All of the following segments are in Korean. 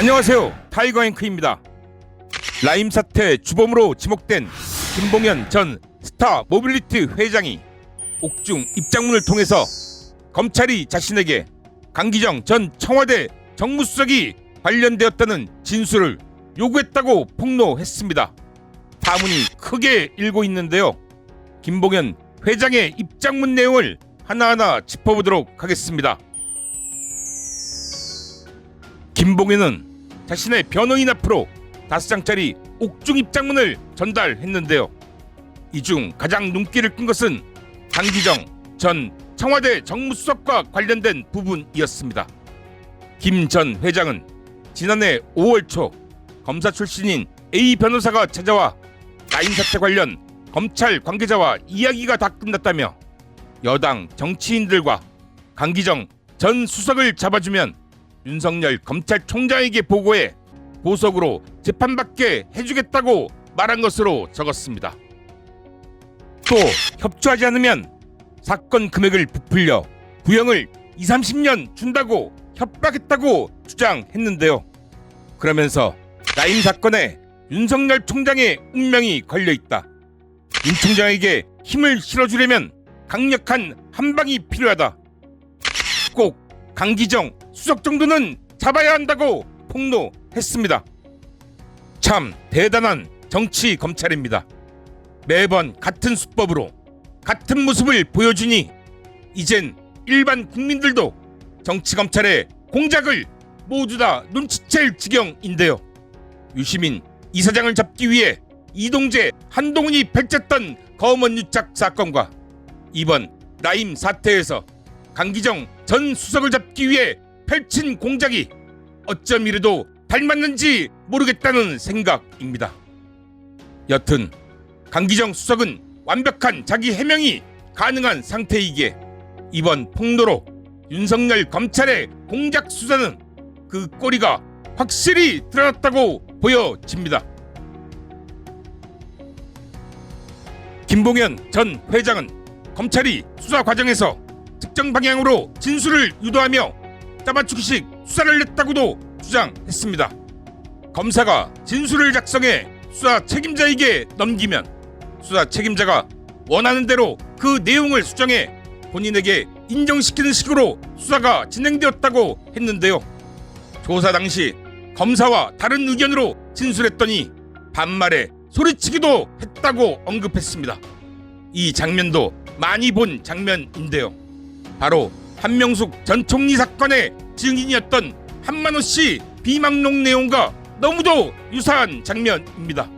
안녕하세요. 타이거 앵크입니다. 라임 사태 주범으로 지목된 김봉현 전 스타 모빌리티 회장이 옥중 입장문을 통해서 검찰이 자신에게 강기정 전 청와대 정무수석이 관련되었다는 진술을 요구했다고 폭로했습니다. 파문이 크게 일고 있는데요. 김봉현 회장의 입장문 내용을 하나하나 짚어보도록 하겠습니다. 김봉현은 자신의 변호인 앞으로 다섯 장짜리 옥중 입장문을 전달했는데요. 이 중 가장 눈길을 끈 것은 강기정 전 청와대 정무수석과 관련된 부분이었습니다. 김 전 회장은 지난해 5월 초 검사 출신인 A 변호사가 찾아와 라인 사태 관련 검찰 관계자와 이야기가 다 끝났다며 여당 정치인들과 강기정 전 수석을 잡아주면 윤석열 검찰총장에게 보고해 보석으로 재판받게 해주겠다고 말한 것으로 적었습니다. 또 협조하지 않으면 사건 금액을 부풀려 구형을 2, 30년 준다고 협박했다고 주장했는데요. 그러면서 라임 사건에 윤석열 총장의 운명이 걸려 있다. 윤 총장에게 힘을 실어주려면 강력한 한방이 필요하다. 꼭 강기정 수석 정도는 잡아야 한다고 폭로했습니다. 참 대단한 정치 검찰입니다. 매번 같은 수법으로 같은 모습을 보여주니 이젠 일반 국민들도 정치 검찰의 공작을 모두 다 눈치챌 지경인데요. 유시민 이사장을 잡기 위해 이동재 한동훈이 펼쳤던 검언 유착 사건과 이번 라임 사태에서 강기정 전 수석을 잡기 위해 펼친 공작이 어쩜 이래도 닮았는지 모르겠다는 생각입니다. 여튼 강기정 수석은 완벽한 자기 해명이 가능한 상태이기에 이번 폭로로 윤석열 검찰의 공작 수사는 그 꼬리가 확실히 드러났다고 보여집니다. 김봉현 전 회장은 검찰이 수사 과정에서 특정 방향으로 진술을 유도하며 짜맞추기식 수사를 냈다고도 주장했습니다. 검사가 진술을 작성해 수사 책임자에게 넘기면 수사 책임자가 원하는 대로 그 내용을 수정해 본인에게 인정시키는 식으로 수사가 진행되었다고 했는데요. 조사 당시 검사와 다른 의견으로 진술했더니 반말에 소리치기도 했다고 언급했습니다. 이 장면도 많이 본 장면인데요. 바로 한명숙 전 총리 사건의 증인이었던 한만호 씨 비망록 내용과 너무도 유사한 장면입니다.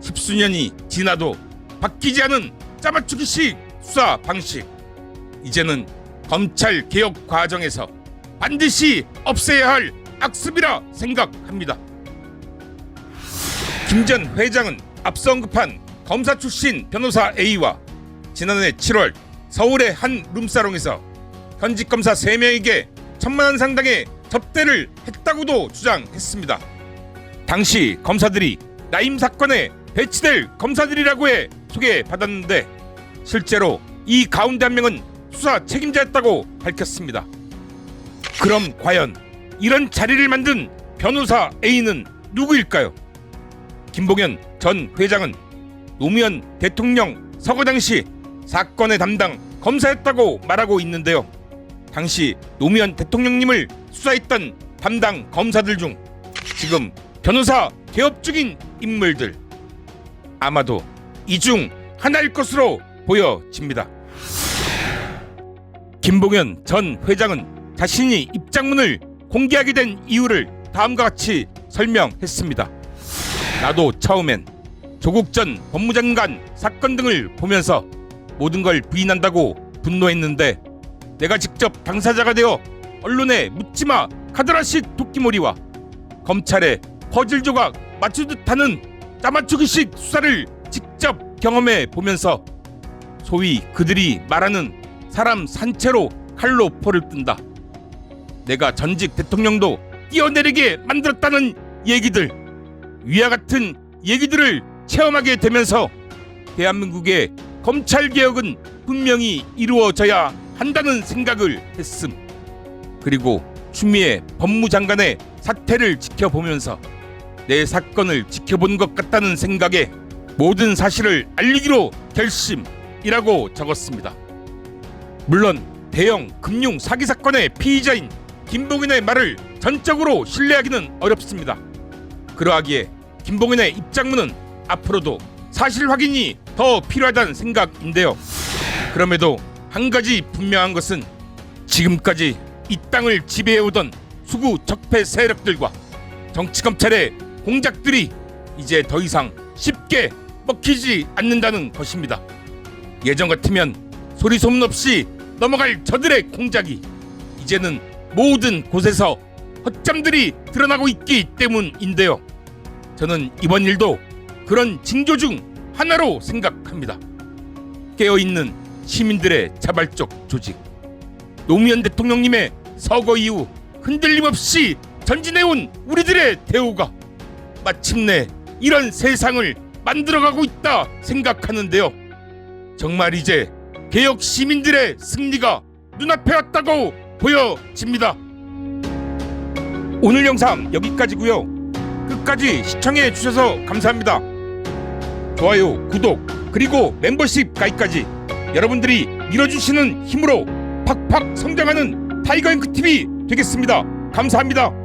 십수년이 지나도 바뀌지 않은 짜맞추기식 수사 방식. 이제는 검찰 개혁 과정에서 반드시 없애야 할 악습이라 생각합니다. 김 전 회장은 앞서 언급한 검사 출신 변호사 A와 지난해 7월 서울의 한 룸사롱에서 현직 검사 3명에게 천만 원 상당의 접대를 했다고도 주장했습니다. 당시 검사들이 라임 사건에 배치될 검사들이라고 해 소개받았는데 실제로 이 가운데 한 명은 수사 책임자였다고 밝혔습니다. 그럼 과연 이런 자리를 만든 변호사 A는 누구일까요? 김봉현 전 회장은 노무현 대통령 서거 당시 사건의 담당 검사였다고 말하고 있는데요. 당시 노무현 대통령님을 수사했던 담당 검사들 중 지금 변호사 개업 중인 인물들 아마도 이 중 하나일 것으로 보여집니다. 김봉현 전 회장은 자신이 입장문을 공개하게 된 이유를 다음과 같이 설명했습니다. 나도 처음엔 조국 전 법무장관 사건 등을 보면서 모든 걸 부인한다고 분노했는데 내가 직접 당사자가 되어 언론에 묻지마 카드라식 도끼몰이와 검찰의 퍼즐 조각 맞추듯 하는 짜맞추기식 수사를 직접 경험해 보면서 소위 그들이 말하는 사람 산채로 칼로 포를 뜬다. 내가 전직 대통령도 뛰어내리게 만들었다는 얘기들 위와 같은 얘기들을 체험하게 되면서 대한민국의 검찰 개혁은 분명히 이루어져야 한다는 생각을 했음. 그리고 추미애 법무장관의 사태를 지켜보면서 내 사건을 지켜본 것 같다는 생각에 모든 사실을 알리기로 결심이라고 적었습니다. 물론 대형 금융 사기 사건의 피의자인 김봉인의 말을 전적으로 신뢰하기는 어렵습니다. 그러하기에 김봉인의 입장문은 앞으로도 사실 확인이 더 필요하다는 생각인데요. 그럼에도 한 가지 분명한 것은 지금까지 이 땅을 지배해오던 수구 적폐 세력들과 정치 검찰의 공작들이 이제 더 이상 쉽게 먹히지 않는다는 것입니다. 예전 같으면 소리 소문 없이 넘어갈 저들의 공작이 이제는 모든 곳에서 허점들이 드러나고 있기 때문인데요. 저는 이번 일도 그런 징조 중 하나로 생각합니다. 깨어있는 시민들의 자발적 조직. 노무현 대통령님의 서거 이후 흔들림 없이 전진해온 우리들의 대우가 마침내 이런 세상을 만들어가고 있다 생각하는데요. 정말 이제 개혁 시민들의 승리가 눈앞에 왔다고 보여집니다. 오늘 영상 여기까지고요. 끝까지 시청해 주셔서 감사합니다. 좋아요, 구독, 그리고 멤버십 가입까지 여러분들이 밀어주시는 힘으로 팍팍 성장하는 타이거잉크 TV 되겠습니다. 감사합니다.